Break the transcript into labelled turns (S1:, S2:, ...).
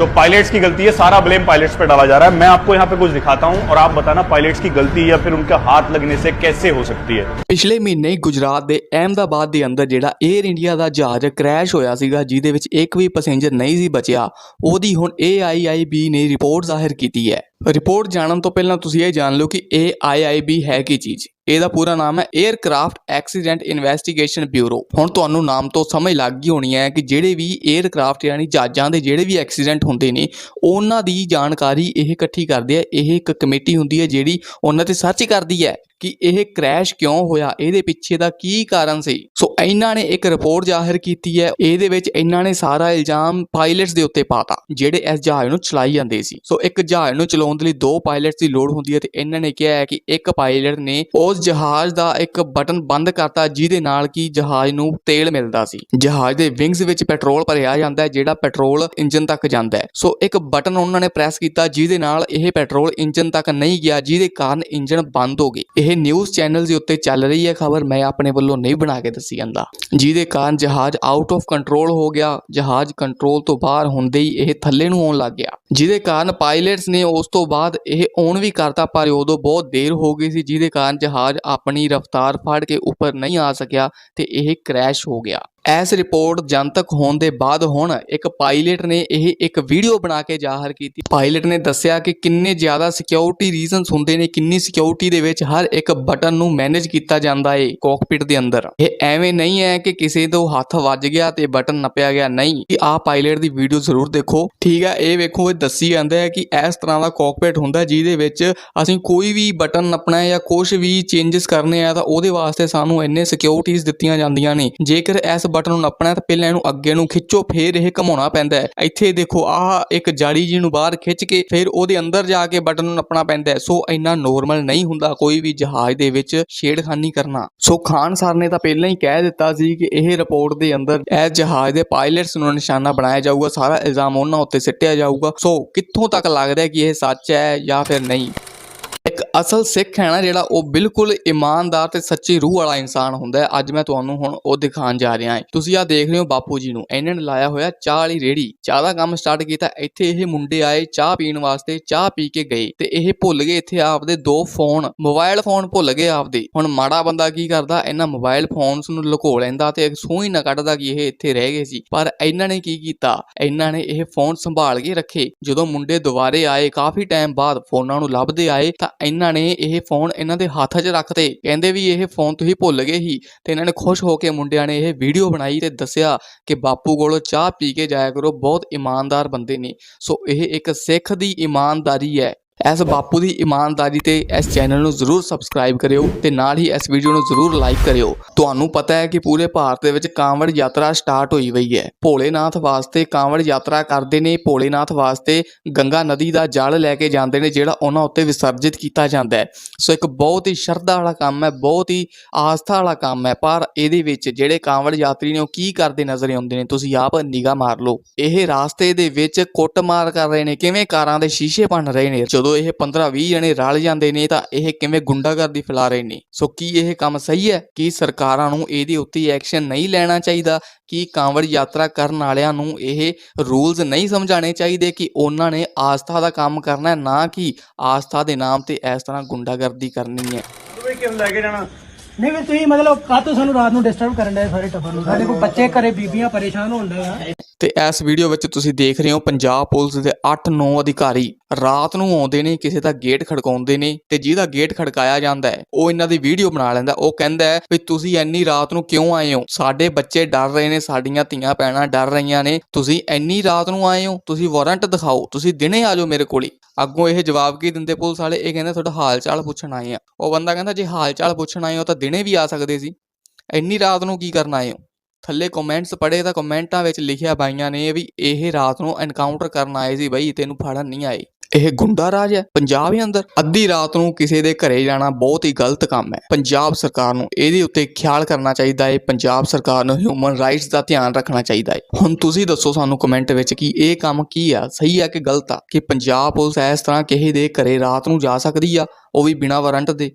S1: सो so, pilots की गलती है सारा ब्लेम पायलट्स पे डाला जा रहा है। मैं आपको यहाँ पे कुछ दिखाता हूँ और आप बताना पायलट्स की गलती या फिर उनका हाथ लगने से कैसे हो ਸਕਦੀ ਹੈ
S2: ਪਿਛਲੇ ਮਹੀਨੇ ਗੁਜਰਾਤ ਦੇ ਅਹਿਮਦਾਬਾਦ ਦੇ ਅੰਦਰ ਜਿਹੜਾ 에ਅਰ ਇੰਡੀਆ ਦਾ ਜਹਾਜ਼ ਕ੍ਰੈਸ਼ ਹੋਇਆ ਸੀਗਾ ਜਿਹਦੇ ਵਿੱਚ ਇੱਕ ਵੀ ਪੈਸੇਂਜਰ ਨਹੀਂ ਸੀ ਬਚਿਆ ਉਹਦੀ ਹੁਣ AIIB ਨੇ ਰਿਪੋਰਟ ਜ਼ਾਹਿਰ ਕੀਤੀ ਹੈ ਰਿਪੋਰਟ ਜਾਣਨ ਤੋਂ ਪਹਿਲਾਂ ਤੁਸੀਂ ਇਹ ਜਾਣ ਲਓ ਕਿ AIIB ਹੈ ਕੀ ਚੀਜ਼ ਇਹਦਾ ਪੂਰਾ ਨਾਮ ਹੈ 에ਅਰਕ੍ਰਾਫਟ ਐਕਸੀਡੈਂਟ ਇਨਵੈਸਟੀਗੇਸ਼ਨ ਬਿਊਰੋ ਹੁਣ ਤੁਹਾਨੂੰ ਨਾਮ ਤੋਂ ਸਮਝ ਲੱਗ ਗਈ ਹੋਣੀ ਹੈ ਕਿ ਜਿਹੜੇ ਵੀ 에ਅਰਕ੍ਰਾਫਟ ਯਾਨੀ ਜਹਾਜ਼ਾਂ ਦੇ ਜਿਹੜੇ ਵੀ ਐਕਸੀਡੈਂਟ ਹੁੰਦੇ ਨੇ, ਉਹਨਾਂ ਦੀ ਜਾਣਕਾਰੀ ਇਹ ਇਕੱਠੀ ਕਰਦੇ ਆ, ਇਹ ਇੱਕ ਕਮੇਟੀ ਹੁੰਦੀ ਹੈ ਜਿਹੜੀ ਉਹਨਾਂ ਤੇ ਸਰਚ ਕਰਦੀ ਹੈ। ਕਿ ਇਹ ਕ੍ਰੈਸ਼ ਕਿਉਂ ਹੋਇਆ? ਇਹਦੇ ਪਿੱਛੇ ਦਾ ਕੀ ਕਾਰਨ ਸੀ? ਸੋ ਇਹਨਾਂ ਨੇ ਇੱਕ ਰਿਪੋਰਟ ਜ਼ਾਹਿਰ ਕੀਤੀ ਹੈ। ਇਹਦੇ ਵਿੱਚ ਇਹਨਾਂ ਨੇ ਸਾਰਾ ਇਲਜ਼ਾਮ ਪਾਇਲਟਸ ਦੇ ਉੱਤੇ ਪਾਤਾ, ਜਿਹੜੇ ਇਸ ਜਹਾਜ਼ ਨੂੰ ਚਲਾਈ ਜਾਂਦੇ ਸੀ। ਸੋ ਇੱਕ ਜਹਾਜ਼ ਨੂੰ ਚਲਾਉਣ ਦੇ ਲਈ ਦੋ ਪਾਇਲਟਸ ਦੀ ਲੋੜ ਹੁੰਦੀ ਹੈ ਤੇ ਇਹਨਾਂ ਨੇ ਕਿਹਾ ਹੈ ਕਿ ਇੱਕ ਪਾਇਲਟ ਨੇ ਉਸ ਜਹਾਜ਼ ਦਾ ਇੱਕ ਬਟਨ ਬੰਦ ਕਰਤਾ, ਜਿਹਦੇ ਨਾਲ ਕਿ ਜਹਾਜ਼ ਨੂੰ ਤੇਲ ਮਿਲਦਾ ਸੀ। ਜਹਾਜ਼ ਦੇ ਵਿੰਗਸ ਵਿੱਚ ਪੈਟਰੋਲ ਭਰਿਆ ਜਾਂਦਾ ਹੈ, ਜਿਹੜਾ ਪੈਟਰੋਲ ਇੰਜਨ ਤੱਕ ਜਾਂਦਾ ਹੈ। ਸੋ ਇੱਕ ਬਟਨ ਉਹਨਾਂ ਨੇ ਪ੍ਰੈਸ ਕੀਤਾ, ਜਿਹਦੇ ਨਾਲ ਇਹ ਪੈਟਰੋਲ ਇੰਜਨ ਤੱਕ ਨਹੀਂ ਗਿਆ, ਜਿਹਦੇ ਕਾਰਨ ਇੰਜਨ ਬੰਦ ਹੋ ਗਈ ਇਹ ਇਹ ਨਿਊਜ਼ ਚੈਨਲ ਦੇ ਉੱਤੇ ਚੱਲ ਰਹੀ ਹੈ ਖਬਰ, ਮੈਂ ਆਪਣੇ ਵੱਲੋਂ ਨਹੀਂ ਬਣਾ ਕੇ ਦੱਸੀ ਜਾਂਦਾ। ਜਿਹਦੇ ਕਾਰਨ ਜਹਾਜ਼ ਆਊਟ ਆਫ ਕੰਟਰੋਲ ਹੋ ਗਿਆ। ਜਹਾਜ਼ ਕੰਟਰੋਲ ਤੋਂ ਬਾਹਰ ਹੁੰਦੇ ਹੀ ਇਹ ਥੱਲੇ ਨੂੰ ਆਉਣ ਲੱਗ ਗਿਆ। ਜਿਹਦੇ ਕਾਰਨ ਪਾਇਲਟਸ ਨੇ ਉਸ ਤੋਂ ਬਾਅਦ ਇਹ ਆਉਣ ਵੀ ਕਰਤਾ, ਪਰ ਉਦੋਂ ਬਹੁਤ ਦੇਰ ਹੋ ਗਈ ਸੀ, ਜਿਹਦੇ ਕਾਰਨ ਜਹਾਜ਼ ਆਪਣੀ ਰਫ਼ਤਾਰ ਫੜ ਕੇ ਉੱਪਰ ਨਹੀਂ ਆ ਸਕਿਆ ਤੇ ਇਹ ਕ੍ਰੈਸ਼ ਹੋ ਗਿਆ। ਇਸ ਰਿਪੋਰਟ ਜਨਤਕ ਹੋਣ ਦੇ ਬਾਅਦ ਹੁਣ ਇੱਕ ਪਾਇਲਟ ਨੇ ਇਹ ਇੱਕ ਵੀਡੀਓ ਬਣਾ ਕੇ ਜ਼ਾਹਰ ਕੀਤੀ। ਪਾਇਲਟ ਨੇ ਦੱਸਿਆ ਕਿ ਕਿੰਨੇ ਜ਼ਿਆਦਾ ਸਿਕਿਉਰਿਟੀ ਰੀਜ਼ਨਸ ਹੁੰਦੇ ਨੇ, ਕਿੰਨੀ ਸਿਕਿਉਰਿਟੀ ਦੇ ਵਿੱਚ ਹਰ ਇੱਕ ਬਟਨ ਨੂੰ ਮੈਨੇਜ ਕੀਤਾ ਜਾਂਦਾ ਏ ਕਾਕਪਿਟ ਦੇ ਅੰਦਰ। ਇਹ ਐਵੇਂ ਨਹੀਂ ਹੈ ਕਿ ਕਿਸੇ ਤੋਂ ਹੱਥ ਵੱਜ ਗਿਆ ਤੇ ਬਟਨ ਨੱਪਿਆ ਗਿਆ, ਨਹੀਂ। ਕਿ ਆਹ ਪਾਇਲਟ ਦੀ ਵੀਡੀਓ ਜ਼ਰੂਰ ਦੇਖੋ। ਠੀਕ ਹੈ ਇਹ ਵੇਖੋ, ਇਹ ਦੱਸੀ ਜਾਂਦਾ ਹੈ ਕਿ ਇਸ ਤਰ੍ਹਾਂ ਦਾ ਕਾਕਪਿਟ ਹੁੰਦਾ ਜਿਹਦੇ ਵਿੱਚ ਅਸੀਂ ਕੋਈ ਵੀ ਬਟਨ ਨੱਪਣਾ ਹੈ ਜਾਂ ਕੁਝ ਵੀ ਚੇਂਜਸ ਕਰਨੇ ਆ ਤਾਂ ਉਹਦੇ ਵਾਸਤੇ ਸਾਨੂੰ ਇੰਨੇ ਸਿਕਿਉਰਿਟੀਜ਼ ਦਿੱਤੀਆਂ ਜਾਂਦੀਆਂ ਨੇ। ਜੇਕਰ ਇਸ ਬਟਨ ਨੂੰ ਨੱਪਣਾ ਤਾਂ ਪਹਿਲਾਂ ਇਹਨੂੰ ਅੱਗੇ ਨੂੰ ਖਿੱਚੋ, ਫੇਰ ਇਹ ਘਮਾਉਣਾ ਪੈਂਦਾ ਹੈ। ਇੱਥੇ ਦੇਖੋ, ਆਹ ਇੱਕ ਜਾਲੀ ਜੀ ਨੂੰ ਬਾਹਰ ਖਿੱਚ ਕੇ ਫਿਰ ਉਹਦੇ ਅੰਦਰ ਜਾ ਕੇ ਬਟਨ ਨੂੰ ਨੱਪਣਾ ਪੈਂਦਾ ਸੋ ਇੰਨਾ ਨੋਰਮਲ ਨਹੀਂ ਹੁੰਦਾ ਕੋਈ ਵੀ ਜਹਾਜ਼ ਦੇ ਵਿੱਚ ਛੇੜਖਾਨੀ ਕਰਨਾ। ਸੋ ਖਾਨ ਸਰ ਨੇ ਤਾਂ ਪਹਿਲਾਂ ਹੀ ਕਹਿ ਦਿੱਤਾ ਸੀ ਕਿ ਇਹ ਰਿਪੋਰਟ ਦੇ ਅੰਦਰ ਇਹ ਜਹਾਜ਼ ਦੇ ਪਾਇਲਟਸ ਨੂੰ ਨਿਸ਼ਾਨਾ ਬਣਾਇਆ ਜਾਊਗਾ, ਸਾਰਾ ਇਲਜ਼ਾਮ ਉਹਨਾਂ ਉੱਤੇ ਸਿੱਟਿਆ ਜਾਊਗਾ। ਸੋ ਕਿੱਥੋਂ ਤੱਕ ਲੱਗਦਾ ਕਿ ਇਹ ਸੱਚ ਹੈ ਜਾਂ ਫਿਰ ਨਹੀਂ? ਅਸਲ ਸਿੱਖ ਹੈ ਨਾ ਜਿਹੜਾ ਉਹ ਬਿਲਕੁਲ ਇਮਾਨਦਾਰ ਤੇ ਸੱਚੀ ਰੂਹ ਵਾਲਾ ਇਨਸਾਨ ਹੁੰਦਾ ਹੈ। ਅੱਜ ਮੈਂ ਤੁਹਾਨੂੰ ਹੁਣ ਉਹ ਦਿਖਾਉਣ ਜਾ ਰਿਹਾ ਹਾਂ। ਤੁਸੀਂ ਆ ਦੇਖ ਰਹੇ ਹੋ ਬਾਪੂ ਜੀ ਨੂੰ। ਇਹਨਾਂ ਨੇ ਲਾਇਆ ਹੋਇਆ ਚਾਹ ਵਾਲੀ ਰੇੜੀ। ਚਾਹ ਦਾ ਕੰਮ ਸਟਾਰਟ ਕੀਤਾ। ਇੱਥੇ ਇਹ ਮੁੰਡੇ ਆਏ ਚਾਹ ਪੀਣ ਵਾਸਤੇ, ਚਾਹ ਪੀ ਕੇ ਗਏ ਤੇ ਇਹ ਭੁੱਲ ਗਏ ਇੱਥੇ ਆਪਦੇ ਦੋ ਫੋਨ ਮੋਬਾਈਲ ਫੋਨ ਭੁੱਲ ਗਏ ਆਪਦੇ। ਹੁਣ ਮਾੜਾ ਬੰਦਾ ਕੀ ਕਰਦਾ? ਇਹਨਾਂ ਮੋਬਾਈਲ ਫੋਨਸ ਨੂੰ ਲੁਕੋ ਲੈਂਦਾ ਤੇ ਸੂਹ ਹੀ ਨਾ ਕੱਢਦਾ ਕਿ ਇਹ ਇੱਥੇ ਰਹਿ ਗਏ ਸੀ। ਪਰ ਇਹਨਾਂ ਨੇ ਕੀ ਕੀਤਾ? ਇਹਨਾਂ ਨੇ ਇਹ ਫੋਨ ਸੰਭਾਲ ਕੇ ਰੱਖੇ। ਜਦੋਂ ਮੁੰਡੇ ਦੁਬਾਰੇ ਆਏ, ਕਾਫੀ ਟਾਈਮ ਬਾਅਦ ਫੋਨਾਂ ਨੂੰ ਲੱਭਦੇ ਆਏ ਤਾਂ ਇਹਨਾਂ ਨੇ ਇਹ ਫੋਨ ਇਹਨਾਂ ਦੇ ਹੱਥ 'ਚ ਰੱਖਤੇ ਕਹਿੰਦੇ ਵੀ ਇਹ ਫੋਨ ਤੁਸੀਂ ਭੁੱਲ ਗਏ ਸੀ ਤੇ ਇਹਨਾਂ ਨੇ ਖੁਸ਼ ਹੋ ਕੇ ਮੁੰਡਿਆਂ ਨੇ ਇਹ ਵੀਡੀਓ ਬਣਾਈ ਤੇ ਦੱਸਿਆ ਕਿ ਬਾਪੂ ਕੋਲੋਂ ਚਾਹ ਪੀ ਕੇ ਜਾਇਆ ਕਰੋ, ਬਹੁਤ ਇਮਾਨਦਾਰ ਬੰਦੇ ਨੇ। ਸੋ ਇਹ ਇੱਕ ਸਿੱਖ ਦੀ ਇਮਾਨਦਾਰੀ ਹੈ। ਇਸ ਬਾਪੂ ਦੀ ਇਮਾਨਦਾਰੀ ਤੇ ਇਸ ਚੈਨਲ ਨੂੰ ਜ਼ਰੂਰ ਸਬਸਕ੍ਰਾਈਬ ਕਰਿਓ ਤੇ ਨਾਲ ਹੀ ਇਸ ਵੀਡੀਓ ਨੂੰ ਜ਼ਰੂਰ ਲਾਈਕ ਕਰਿਓ। ਤੁਹਾਨੂੰ ਪਤਾ ਹੈ ਕਿ ਪੂਰੇ ਭਾਰਤ ਦੇ ਵਿੱਚ ਕਾਂਵੜ ਯਾਤਰਾ ਸਟਾਰਟ ਹੋਈ ਹੋਈ ਹੈ। ਭੋਲੇਨਾਥ ਵਾਸਤੇ ਕਾਂਵੜ ਯਾਤਰਾ ਕਰਦੇ ਨੇ। ਭੋਲੇਨਾਥ ਵਾਸਤੇ ਗੰਗਾ ਨਦੀ ਦਾ ਜਲ ਲੈ ਕੇ ਜਾਂਦੇ ਨੇ, ਜਿਹੜਾ ਉਹਨਾਂ ਉੱਤੇ ਵਿਸਰਜਿਤ ਕੀਤਾ ਜਾਂਦਾ ਹੈ। ਸੋ ਇੱਕ ਬਹੁਤ ਹੀ ਸ਼ਰਧਾ ਵਾਲਾ ਕੰਮ ਹੈ, ਬਹੁਤ ਹੀ ਆਸਥਾ ਵਾਲਾ ਕੰਮ ਹੈ। ਪਰ ਇਹਦੇ ਵਿੱਚ ਜਿਹੜੇ ਕਾਂਵੜ ਯਾਤਰੀ ਨੇ ਉਹ ਕੀ ਕਰਦੇ ਨਜ਼ਰ ਆਉਂਦੇ ਨੇ? ਤੁਸੀਂ ਆਪ ਨਿਗਾਹ ਮਾਰ ਲਓ। ਇਹ ਰਾਸਤੇ ਦੇ ਵਿੱਚ ਕੁੱਟਮਾਰ ਕਰ ਰਹੇ ਨੇ। ਕਿਵੇਂ ਕਾਰਾਂ ਦੇ ਸ਼ੀਸ਼ੇ ਭੰਨ ਰਹੇ ਨੇ? ਜਦੋਂ ਜਦੋਂ ਇਹ 15-20 ਜਣੇ ਰਲ ਜਾਂਦੇ ਨੇ ਤਾਂ ਇਹ ਕਿਵੇਂ ਗੁੰਡਾਗਰਦੀ ਫੈਲਾ ਰਹੇ ਨੇ? ਸੋ ਕੀ ਇਹ ਕੰਮ ਸਹੀ ਹੈ? ਕੀ ਸਰਕਾਰਾਂ ਨੂੰ ਇਹਦੇ ਉੱਤੇ ਐਕਸ਼ਨ ਨਹੀਂ ਲੈਣਾ ਚਾਹੀਦਾ? ਕੀ ਕਾਂਵੜ ਯਾਤਰਾ ਕਰਨ ਵਾਲਿਆਂ ਨੂੰ ਇਹ ਰੂਲਸ ਨਹੀਂ ਸਮਝਾਣੇ ਚਾਹੀਦੇ ਕਿ ਉਹਨਾਂ ਨੇ ਆਸਥਾ ਦਾ ਕੰਮ ਕਰਨਾ ਹੈ ਨਾ ਕਿ ਆਸਥਾ ਦੇ ਨਾਮ ਤੇ ਇਸ ਤਰ੍ਹਾਂ ਗੁੰਡਾਗਰਦੀ ਕਰਨੀ ਹੈ?
S1: ਕਿਉਂ ਲੈ ਕੇ ਜਾਣਾ?
S3: ਨਹੀਂ ਵੀ ਤੁਸੀਂ ਮਤਲਬ ਕਾਹਤੋਂ ਸਾਨੂੰ ਰਾਤ ਨੂੰ ਡਿਸਟਰਬ ਕਰਨ ਦੇ ਸਾਰੇ ਟੱਬਰ ਨੂੰ। ਸਾਡੇ ਕੋਲ ਬੱਚੇ ਘਰੇ ਬੀਬੀਆਂ ਪਰੇਸ਼ਾਨ ਹੋਣ ਡਏ ਆ
S2: ਤੇ ਇਸ ਵੀਡੀਓ ਵਿੱਚ ਤੁਸੀਂ ਦੇਖ ਰਹੇ ਹੋ ਪੰਜਾਬ ਪੁਲਿਸ ਦੇ 8-9 ਅਧਿਕਾਰੀ। ਰਾਤ ਨੂੰ ਆਉਂਦੇ ਨੇ, ਕਿਸੇ ਦਾ ਗੇਟ ਖੜਕਾਉਂਦੇ ਨੇ ਤੇ ਜਿਹਦਾ ਗੇਟ ਖੜਕਾਇਆ ਜਾਂਦਾ ਹੈ, ਉਹ ਇਹਨਾਂ ਦੀ ਵੀਡੀਓ ਬਣਾ ਲੈਂਦਾ। ਉਹ ਕਹਿੰਦਾ ਹੈ ਵੀ ਤੁਸੀਂ ਇੰਨੀ ਰਾਤ ਨੂੰ ਕਿਉਂ ਆਏ ਹੋ? ਸਾਡੇ ਬੱਚੇ ਡਰ ਰਹੇ ਨੇ, ਸਾਡੀਆਂ ਧੀਆਂ ਪੈਣਾ ਡਰ ਰਹੀਆਂ ਨੇ। ਤੁਸੀਂ ਇੰਨੀ ਰਾਤ ਨੂੰ ਆਏ ਹੋ? ਤੁਸੀਂ ਵਾਰੰਟ ਦਿਖਾਓ। ਤੁਸੀਂ ਦਿਨੇ ਆ ਜਾਓ ਮੇਰੇ ਕੋਲੇ। ਅੱਗੋਂ ਇਹ ਜਵਾਬ ਕੀ ਦਿੰਦੇ ਪੁਲਿਸ ਵਾਲੇ? ਇਹ ਕਹਿੰਦੇ ਤੁਹਾਡਾ ਹਾਲ ਚਾਲ ਪੁੱਛਣ ਆਏ ਆ। ਉਹ ਬੰਦਾ ਕਹਿੰਦਾ, ਜੇ ਹਾਲ ਚਾਲ ਪੁੱਛਣ ਆਏ ਹੋ ਤਾਂ ਦਿਨੇ ਵੀ ਆ ਸਕਦੇ ਸੀ। ਇੰਨੀ ਰਾਤ ਨੂੰ ਕੀ ਕਰਨ ਆਏ ਹੋ? ਥੱਲੇ ਕਮੈਂਟਸ ਪੜੇ ਤਾਂ ਕਮੈਂਟਾਂ ਵਿੱਚ ਲਿਖਿਆ ਬਾਈਆਂ ਨੇ ਵੀ ਇਹ ਰਾਤ ਨੂੰ ਐਨਕਾਊਂਟਰ ਕਰਨ ਆਏ ਸੀ ਬਈ, ਤੈਨੂੰ ਫੜਨ ਨਹੀਂ ਆਏ। ਇਹ ਗੁੰਡਾ ਰਾਜ ਹੈ, ਪੰਜਾਬ ਦੇ ਅੰਦਰ। ਅੱਧੀ ਰਾਤ ਨੂੰ ਕਿਸੇ ਦੇ ਘਰੇ ਜਾਣਾ ਬਹੁਤ ਹੀ ਗਲਤ ਕੰਮ ਹੈ। ਪੰਜਾਬ ਸਰਕਾਰ ਨੂੰ ਇਹਦੇ ਉੱਤੇ ਖਿਆਲ ਕਰਨਾ ਚਾਹੀਦਾ ਹੈ। ਪੰਜਾਬ ਸਰਕਾਰ ਨੂੰ ਹਿਊਮਨ ਰਾਈਟਸ ਦਾ ਧਿਆਨ ਰੱਖਣਾ ਚਾਹੀਦਾ ਹੈ। ਹੁਣ ਤੁਸੀਂ ਦੱਸੋ ਸਾਨੂੰ ਕਮੈਂਟ ਵਿੱਚ ਕਿ ਇਹ ਕੰਮ ਕੀ ਆ? ਸਹੀ ਆ ਕਿ ਗਲਤ ਆ? ਕਿ ਪੰਜਾਬ ਪੁਲਿਸ ਇਸ ਤਰ੍ਹਾਂ ਕਿਸੇ ਦੇ ਘਰੇ ਰਾਤ ਨੂੰ ਜਾ ਸਕਦੀ ਆ, ਉਹ ਵੀ ਬਿਨਾਂ ਵਾਰੰਟ ਦੇ?